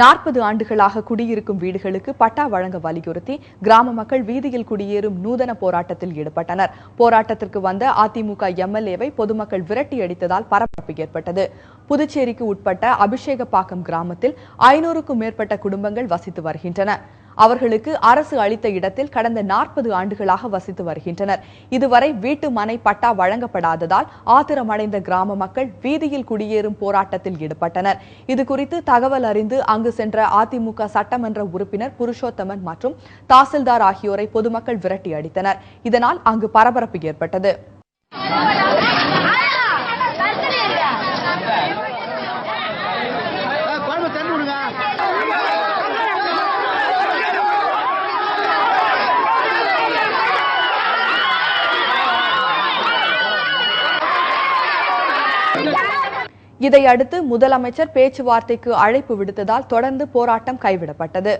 நாற்பது ஆண்டுகளாக குடியிருக்கும் வீடுகளுக்கு பட்டா வழங்க வலியுறுத்தி கிராம மக்கள் வீதியில் குடியேறும் நூதன போராட்டத்தில் ஈடுபட்டனர். போராட்டத்திற்கு வந்த அதிமுக எம்எல்ஏவை பொதுமக்கள் விரட்டி அடித்ததால் பரபரப்பு ஏற்பட்டது. புதுச்சேரிக்கு உட்பட்ட அபிஷேகப்பாக்கம் கிராமத்தில் ஐநூறுக்கும் மேற்பட்ட குடும்பங்கள் வசித்து வருகின்றன. அவர்களுக்கு அரசு அளித்த இடத்தில் கடந்த நாற்பது ஆண்டுகளாக வசித்து வருகின்றனர். இதுவரை வீட்டு மனை பட்டா வழங்கப்படாததால் ஆத்திரமடைந்த கிராம மக்கள் வீதியில் குடியேறும் போராட்டத்தில் ஈடுபட்டனர். இது குறித்து தகவல் அறிந்து அங்கு சென்ற அதிமுக சட்டமன்ற உறுப்பினர் புருஷோத்தமன் மற்றும் தாசில்தார் ஆகியோரை பொதுமக்கள் விரட்டி அடித்தனர். இதனால் அங்கு பரபரப்பு ஏற்பட்டது. இதையடுத்து முதலமைச்சர் பேச்சுவார்த்தைக்கு அழைப்பு விடுத்ததால் தொடர்ந்து போராட்டம் கைவிடப்பட்டது.